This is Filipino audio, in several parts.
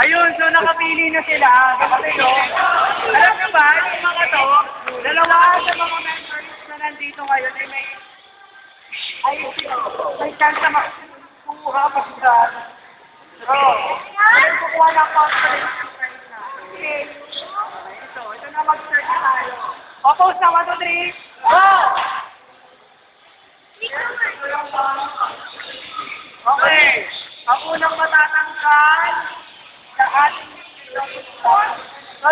Ayun, so nakapili na sila. Kasi no, alam nyo ba, yung mga to, dalawa sa mga members na nandito ngayon ay may ay may chance na makuha pa sila. So, ay kukuha ng consolation prize. Okay. Ito, ito na mag-start na tayo. Oppose na, 1, 2, 3, go! Okay. Ang unang ating Miss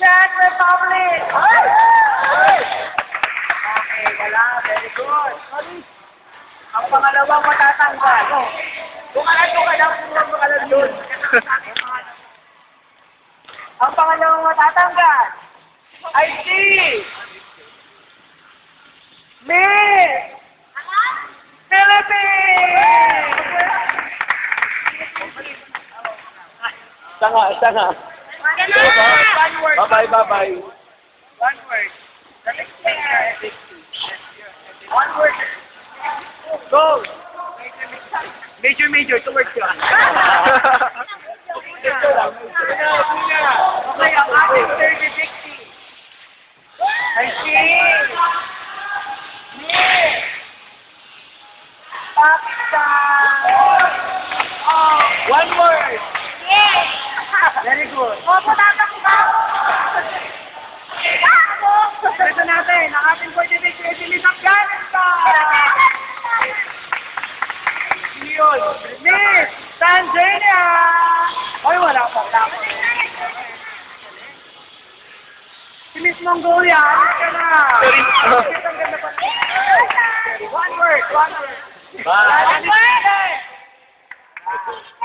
Czech Republic. Okay, wala. Very good. Sorry. Ang pangalawang matatangkal. Oh. Kung ano ka lang, kung ka lang yun. Ang pangalawang matatangkal ay si Miss Philippines! Sanga, sanga. One word. Bye-bye, bye-bye. One word. The next picture. One word. Go! Major, major. Two words yun. Ito lang. Okay, ang ating third victim. Ay si... Miss Pakistan! Oh, One word. Very good. Ito natin, ang ating fourth victim si Miss Afghanistan! Yun. Miss Tanzania! Ay, wala pa. Pa. Si Miss Mongolia, alis ka na. Sorry. Ang ganda pa. One word, one word. Bye. Miss Philip.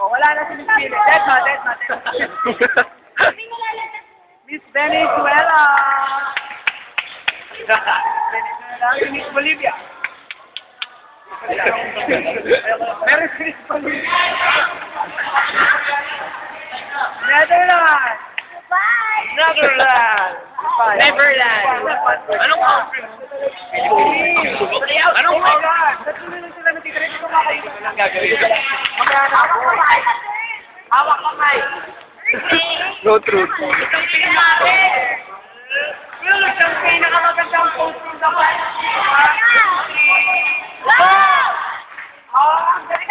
Oh, wala na si Miss Philip. Dead na, dead na, dead na. Miss Venezuela. Venezuela. Si Miss Bolivia. Meron si Miss Bolivia. Netherlands. Netherlands. Neverland. Anong country? Anong Oh my country? God! Natuloy na sila gagawin? Hawak kamay. No truth. Isang pinamari. Yung pinakamagandang posting sa Oh, ang galing.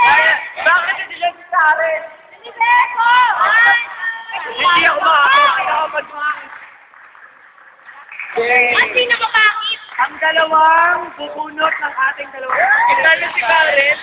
Ay, Bakit hindi siya si Saren? Hindi ako makakita. Kaya ako mag- Ang dalawang bubunot ng ating dalawang. Kilala si Karen,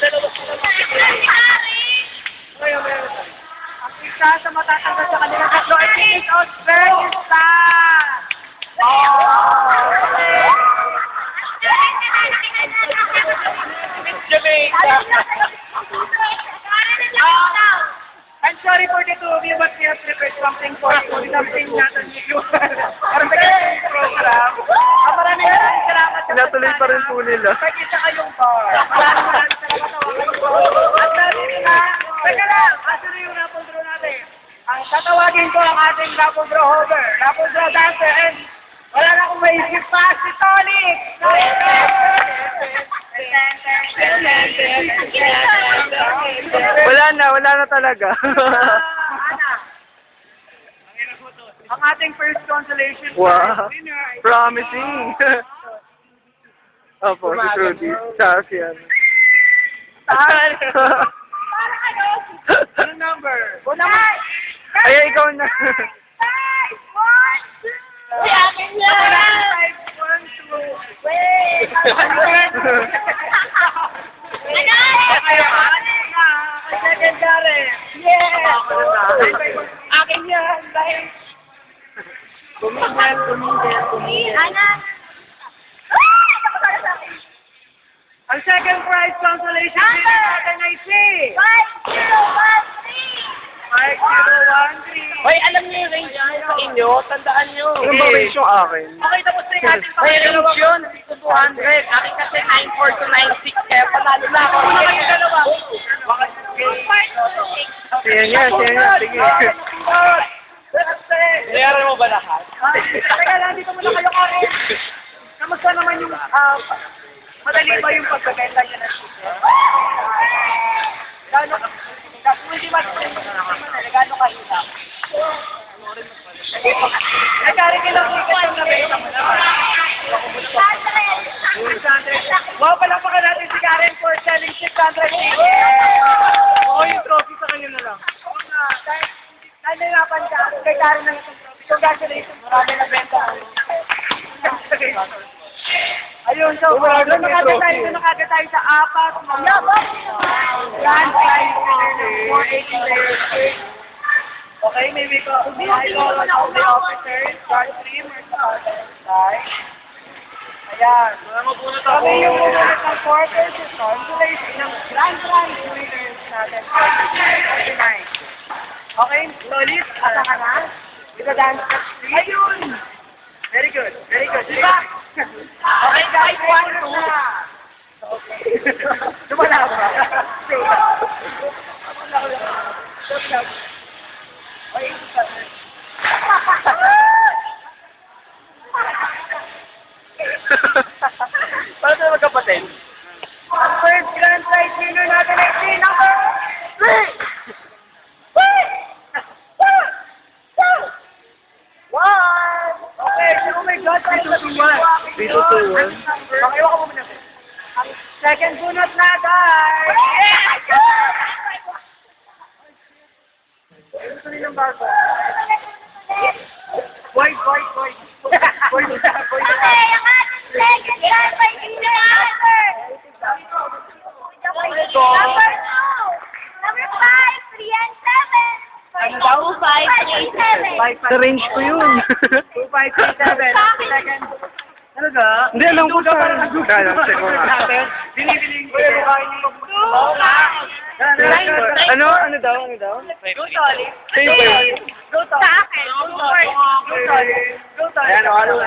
the two of you, but we have prepared something for you. Something not unusual. Parang naging program. Ah, maraming maraming salamat. sa Pinatuloy pa rin po nila. Pagkita kayong bar. Maraming maraming salamat. At na, teka lang, atuloy yung rapol draw natin. Ang tatawagin ko ang ating rapol draw holder, rapol draw dancer, and wala na akong maisip pa, si Tonic! Wala na, wala na talaga. Ana. Ang ating first consolation Wow. prize winner ay Promising. Opo, si Trudy. Siya, si ano. Anong number? Una mo. Ay, ikaw na. Five, one, two. Okay, consolation winner natin ay si 5013. Hoy, alam niyo yung range sa inyo? Tandaan nyo. Ano ba range yung akin? Okay, tapos na yung ating May range yun, 2 to 200. Akin kasi 94 to 96, kaya panalo na ako. Baka yung dalawa. Sige niya, sige niya, sige. Bayaran mo ba lahat? Teka lang, dito muna kayo kain. Kamusta naman yung ah, Madali ba yung pagbebenta niya ng chicken? Gano, tapos hindi man, gano kahirap? Nagkari kilang chicken yung nabenta mo naman. Wow, palakpakan natin si Karen for selling 600 chicken. Oo, yung trophy sa kanya na lang. Oo nga, dahil dahil yung trophy. Congratulations, marami na benta. Ayun, so, doon na nakagad trophy. tayo, doon nakagad tayo sa apat. Yeah, Grand prize winner ng 480 layers cake. Okay, maybe ko. I call on all the officers, guard three, Mark Ayan. Kami yung umunit ng quarters and consolation ng grand prize winners natin. Tonight. Okay, solid. Asa ka na? Ito dance step three. Ayun! Very good, very good. Diba? Okay guys, one, two. Okay. Lumala ba? Okay, Paano tayo magkapatid? First grand prize winner natin ay si number three! One! Okay, oh my God, three to two Three to two one. Okay, waka mo muna. Second bunot na, guys! Gusto nilang bago. Boy, boy, boy. Boy, boy, boy. Ano daw? Five, Sa range ko yun. Two, five, three, seven. Second. Ga? Hindi, alam ko sa... Kaya, check mo nga. Binibiling ko yung kain yung Ano? Ano daw? Ano daw? Go solid. Sa'yo ba yun? Go solid. Sa akin. Go solid. Go solid. Go solid. Ayan, ano?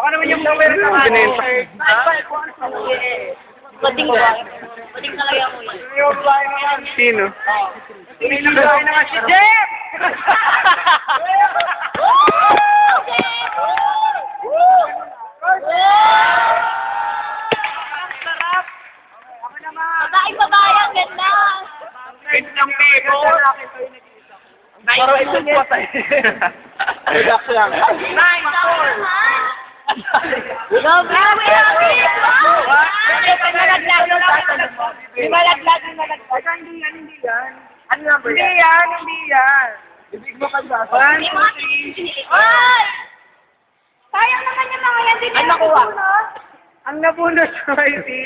Ako naman yung number ng Binenta. Bading ka. Bading talaga mo yan. Yung bahay naman. Sino? Yung bahay naman si Jeff! Sarap! Ako naman. Babae, babae, ganda. Kahit ng bebo. Parang isang patay. Relax lang. Nine, four. Grabe, happy, happy. Malaglag, Di malaglag, di malaglag. Basta hindi yan, hindi yan. Ano number Hindi yan, hindi yan. Ibig mo ka ba? One! Sayang naman yung mga yan. Di Ang nakuha. Ang nabunot ko ay si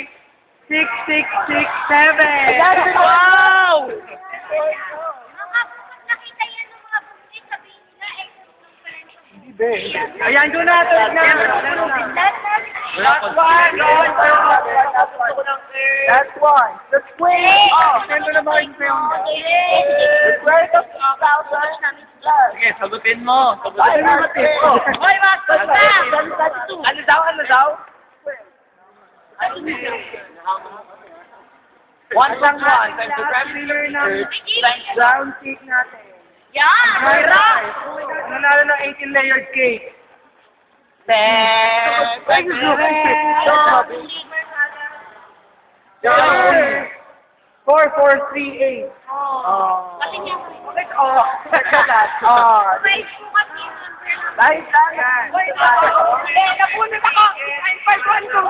six, six, six, seven. Wow! Ayan, doon natin na. Last one. Last one. The twin. Oh, sendo na ba yung film mo? The twelve of Sige, sagutin mo. Ay, mati. Oh. One times one times the gravity of the earth times round cake natin. Yan! Harap! Nanalo ng 18 layered cake. Then, thank you, Drew. Four, four, three, eight. Oh. oh. Kasi niya. Oh. Oh. Wait, bukas yung number. Ay, sana. Wait, napunod ako. Ay, pagkuhan ko.